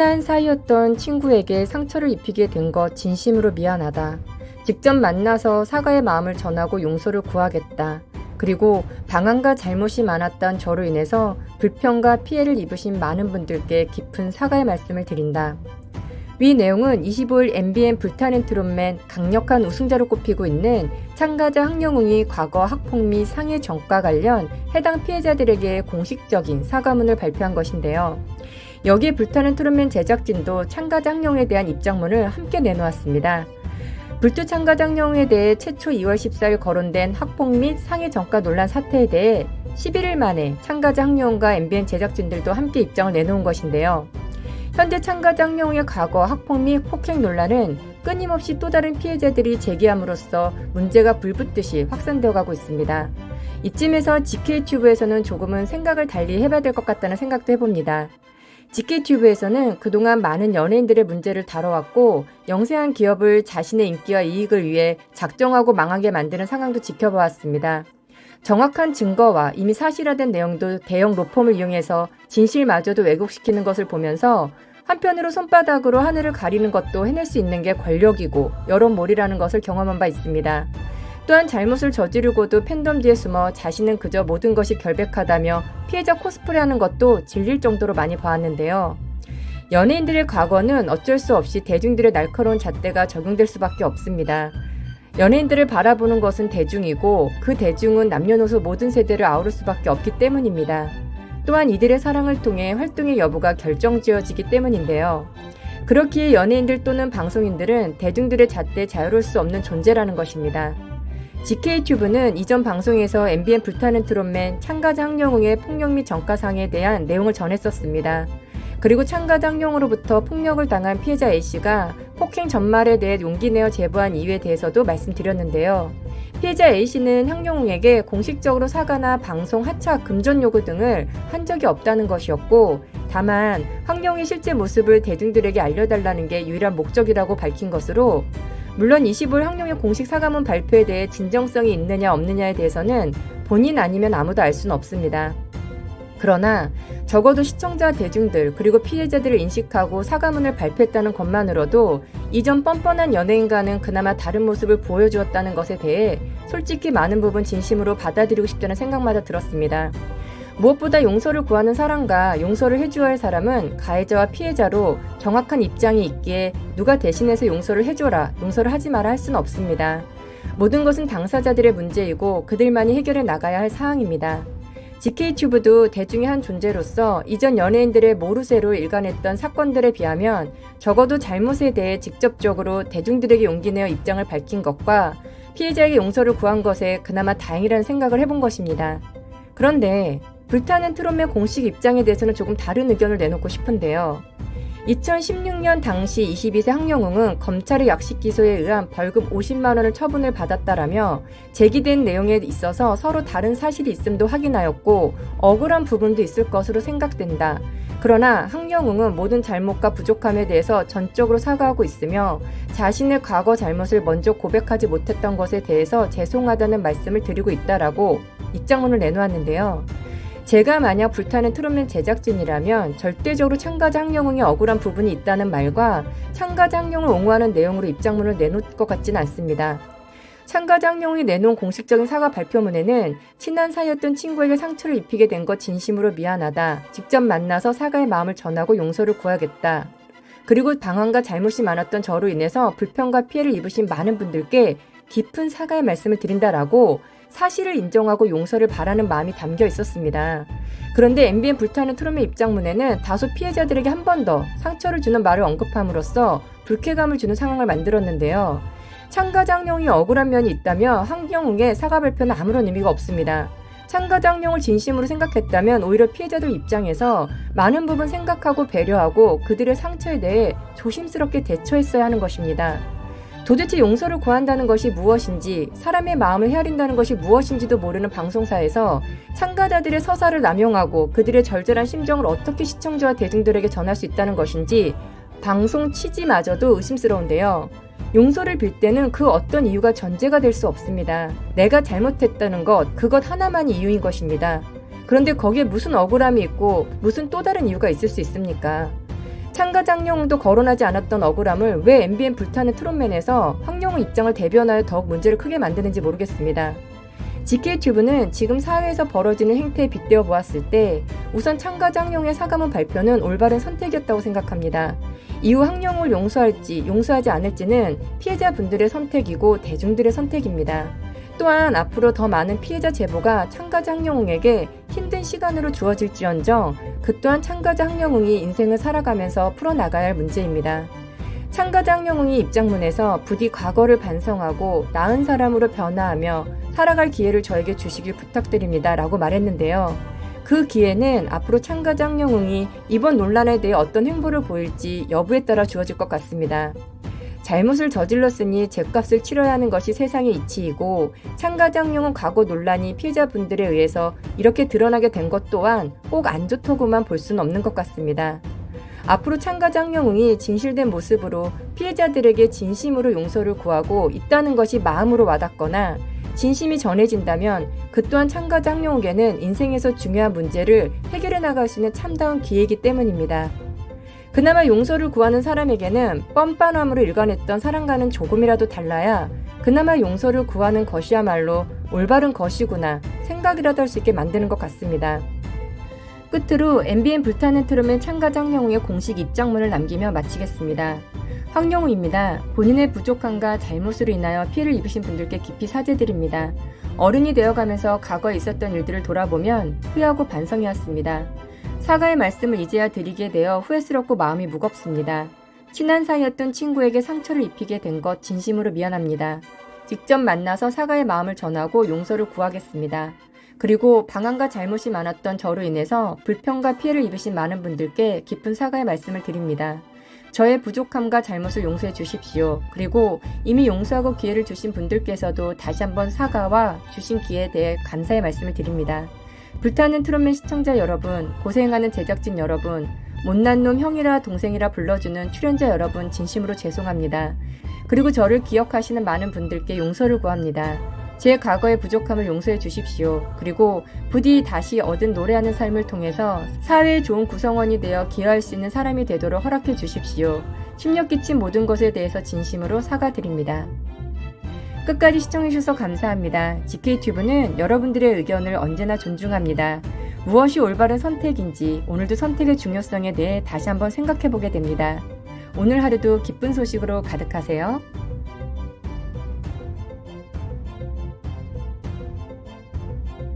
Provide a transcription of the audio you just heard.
친한 사이였던 친구에게 상처를 입히게 된 것 진심으로 미안하다. 직접 만나서 사과의 마음을 전하고 용서를 구하겠다. 그리고 방황과 잘못이 많았던 저로 인해서 불평과 피해를 입으신 많은 분들께 깊은 사과의 말씀을 드린다. 위 내용은 25일 MBN 불타는 트롯맨 강력한 우승자로 꼽히고 있는 참가자 황영웅이 과거 학폭 및 상해 전과 관련 해당 피해자들에게 공식적인 사과문을 발표한 것인데요. 여기에 불타는 트롯맨 제작진도 참가자 황영웅에 대한 입장문을 함께 내놓았습니다. 불투 참가자 황영웅에 대해 최초 2월 14일 거론된 학폭 및 상해 전과 논란 사태에 대해 11일 만에 참가자 황영웅과 MBN 제작진들도 함께 입장을 내놓은 것인데요. 현재 참가자 황영웅의 과거 학폭 및 폭행 논란은 끊임없이 또 다른 피해자들이 제기함으로써 문제가 불붙듯이 확산되어 가고 있습니다. 이쯤에서 GK튜브에서는 조금은 생각을 달리 해봐야 될 것 같다는 생각도 해봅니다. GK튜브에서는 그동안 많은 연예인들의 문제를 다뤄왔고 영세한 기업을 자신의 인기와 이익을 위해 작정하고 망하게 만드는 상황도 지켜보았습니다. 정확한 증거와 이미 사실화된 내용도 대형 로펌을 이용해서 진실마저도 왜곡시키는 것을 보면서 한편으로 손바닥으로 하늘을 가리는 것도 해낼 수 있는 게 권력이고 여론몰이라는 것을 경험한 바 있습니다. 또한 잘못을 저지르고도 팬덤 뒤에 숨어 자신은 그저 모든 것이 결백하다며 피해자 코스프레하는 것도 질릴 정도로 많이 보았는데요. 연예인들의 과거는 어쩔 수 없이 대중들의 날카로운 잣대가 적용될 수밖에 없습니다. 연예인들을 바라보는 것은 대중이고 그 대중은 남녀노소 모든 세대를 아우를 수밖에 없기 때문입니다. 또한 이들의 사랑을 통해 활동의 여부가 결정지어지기 때문인데요. 그렇기에 연예인들 또는 방송인들은 대중들의 잣대에 자유로울 수 없는 존재라는 것입니다. GK튜브는 이전 방송에서 MBN 불타는 트롯맨 참가자 황영웅의 폭력 및 전과상에 대한 내용을 전했었습니다. 그리고 참가자 황영으로부터 폭력을 당한 피해자 A씨가 폭행 전말에 대해 용기 내어 제보한 이유에 대해서도 말씀드렸는데요. 피해자 A씨는 황영웅에게 공식적으로 사과나 방송 하차 금전 요구 등을 한 적이 없다는 것이었고 다만 황영웅의 실제 모습을 대중들에게 알려달라는 게 유일한 목적이라고 밝힌 것으로 물론 25일 황룡의 공식 사과문 발표에 대해 진정성이 있느냐 없느냐에 대해서는 본인 아니면 아무도 알 수는 없습니다. 그러나 적어도 시청자 대중들 그리고 피해자들을 인식하고 사과문을 발표했다는 것만으로도 이전 뻔뻔한 연예인과는 그나마 다른 모습을 보여주었다는 것에 대해 솔직히 많은 부분 진심으로 받아들이고 싶다는 생각마다 들었습니다. 무엇보다 용서를 구하는 사람과 용서를 해줘야 할 사람은 가해자와 피해자로 정확한 입장이 있기에 누가 대신해서 용서를 해줘라, 용서를 하지 마라 할 수는 없습니다. 모든 것은 당사자들의 문제이고 그들만이 해결해 나가야 할 사항입니다. GK튜브도 대중의 한 존재로서 이전 연예인들의 모르쇠로 일관했던 사건들에 비하면 적어도 잘못에 대해 직접적으로 대중들에게 용기 내어 입장을 밝힌 것과 피해자에게 용서를 구한 것에 그나마 다행이라는 생각을 해본 것입니다. 그런데 불타는 트롯맨 공식 입장에 대해서는 조금 다른 의견을 내놓고 싶은데요. 2016년 당시 22세 황영웅은 검찰의 약식 기소에 의한 벌금 50만 원을 처분을 받았다라며 제기된 내용에 있어서 서로 다른 사실이 있음도 확인하였고 억울한 부분도 있을 것으로 생각된다. 그러나 황영웅은 모든 잘못과 부족함에 대해서 전적으로 사과하고 있으며 자신의 과거 잘못을 먼저 고백하지 못했던 것에 대해서 죄송하다는 말씀을 드리고 있다라고 입장문을 내놓았는데요. 제가 만약 불타는 트롯맨 제작진이라면 절대적으로 참가자 황영웅이 억울한 부분이 있다는 말과 참가자 황영을 옹호하는 내용으로 입장문을 내놓을 것 같지는 않습니다. 참가자 황영웅이 내놓은 공식적인 사과 발표문에는 친한 사이였던 친구에게 상처를 입히게 된 것 진심으로 미안하다. 직접 만나서 사과의 마음을 전하고 용서를 구하겠다. 그리고 방황과 잘못이 많았던 저로 인해서 불평과 피해를 입으신 많은 분들께 깊은 사과의 말씀을 드린다라고 사실을 인정하고 용서를 바라는 마음이 담겨 있었습니다. 그런데 MBN 불타는 트롯의 입장문에는 다소 피해자들에게 한 번 더 상처를 주는 말을 언급함으로써 불쾌감을 주는 상황을 만들었는데요. 참가장용이 억울한 면이 있다면 황경웅의 사과 발표는 아무런 의미가 없습니다. 참가장용을 진심으로 생각했다면 오히려 피해자들 입장에서 많은 부분 생각하고 배려하고 그들의 상처에 대해 조심스럽게 대처했어야 하는 것입니다. 도대체 용서를 구한다는 것이 무엇인지, 사람의 마음을 헤아린다는 것이 무엇인지도 모르는 방송사에서 참가자들의 서사를 남용하고 그들의 절절한 심정을 어떻게 시청자와 대중들에게 전할 수 있다는 것인지 방송 취지마저도 의심스러운데요. 용서를 빌 때는 그 어떤 이유가 전제가 될 수 없습니다. 내가 잘못했다는 것, 그것 하나만이 이유인 것입니다. 그런데 거기에 무슨 억울함이 있고 무슨 또 다른 이유가 있을 수 있습니까? 창가 장영웅도 거론하지 않았던 억울함을 왜 MBN 불타는 트롯맨에서 황영웅 입장을 대변하여 더욱 문제를 크게 만드는지 모르겠습니다. GK튜브는 지금 사회에서 벌어지는 행태에 빗대어 보았을 때 우선 창가 장용의 사과문 발표는 올바른 선택이었다고 생각합니다. 이후 황영웅을 용서할지 용서하지 않을지는 피해자분들의 선택이고 대중들의 선택입니다. 또한 앞으로 더 많은 피해자 제보가 참가자 황영웅에게 힘든 시간으로 주어질지언정 그 또한 참가자 황영웅이 인생을 살아가면서 풀어나가야 할 문제입니다. 참가자 황영웅이 입장문에서 부디 과거를 반성하고 나은 사람으로 변화하며 살아갈 기회를 저에게 주시길 부탁드립니다. 라고 말했는데요. 그 기회는 앞으로 참가자 황영웅이 이번 논란에 대해 어떤 행보를 보일지 여부에 따라 주어질 것 같습니다. 잘못을 저질렀으니 죄값을 치러야 하는 것이 세상의 이치이고 참가장용은 과거 논란이 피해자분들에 의해서 이렇게 드러나게 된 것 또한 꼭 안 좋다고만 볼 수는 없는 것 같습니다. 앞으로 참가장용이 진실된 모습으로 피해자들에게 진심으로 용서를 구하고 있다는 것이 마음으로 와닿거나 진심이 전해진다면 그 또한 참가장용에게는 인생에서 중요한 문제를 해결해 나갈 수 있는 참다운 기회이기 때문입니다. 그나마 용서를 구하는 사람에게는 뻔뻔함으로 일관했던 사랑과는 조금이라도 달라야 그나마 용서를 구하는 것이야말로 올바른 것이구나 생각이라도 할 수 있게 만드는 것 같습니다. 끝으로 MBN 불타는 트름의 참가자 황영웅의 공식 입장문을 남기며 마치겠습니다. 황영웅입니다. 본인의 부족함과 잘못으로 인하여 피해를 입으신 분들께 깊이 사죄드립니다. 어른이 되어가면서 과거에 있었던 일들을 돌아보면 후회하고 반성해왔습니다. 사과의 말씀을 이제야 드리게 되어 후회스럽고 마음이 무겁습니다. 친한 사이였던 친구에게 상처를 입히게 된 것 진심으로 미안합니다. 직접 만나서 사과의 마음을 전하고 용서를 구하겠습니다. 그리고 방황과 잘못이 많았던 저로 인해서 불평과 피해를 입으신 많은 분들께 깊은 사과의 말씀을 드립니다. 저의 부족함과 잘못을 용서해 주십시오. 그리고 이미 용서하고 기회를 주신 분들께서도 다시 한번 사과와 주신 기회에 대해 감사의 말씀을 드립니다. 불타는 트롯맨 시청자 여러분, 고생하는 제작진 여러분, 못난 놈 형이라 동생이라 불러주는 출연자 여러분 진심으로 죄송합니다. 그리고 저를 기억하시는 많은 분들께 용서를 구합니다. 제 과거의 부족함을 용서해 주십시오. 그리고 부디 다시 얻은 노래하는 삶을 통해서 사회의 좋은 구성원이 되어 기여할 수 있는 사람이 되도록 허락해 주십시오. 심력 끼친 모든 것에 대해서 진심으로 사과드립니다. 끝까지 시청해주셔서 감사합니다. GK튜브는 여러분들의 의견을 언제나 존중합니다. 무엇이 올바른 선택인지 오늘도 선택의 중요성에 대해 다시 한번 생각해보게 됩니다. 오늘 하루도 기쁜 소식으로 가득하세요.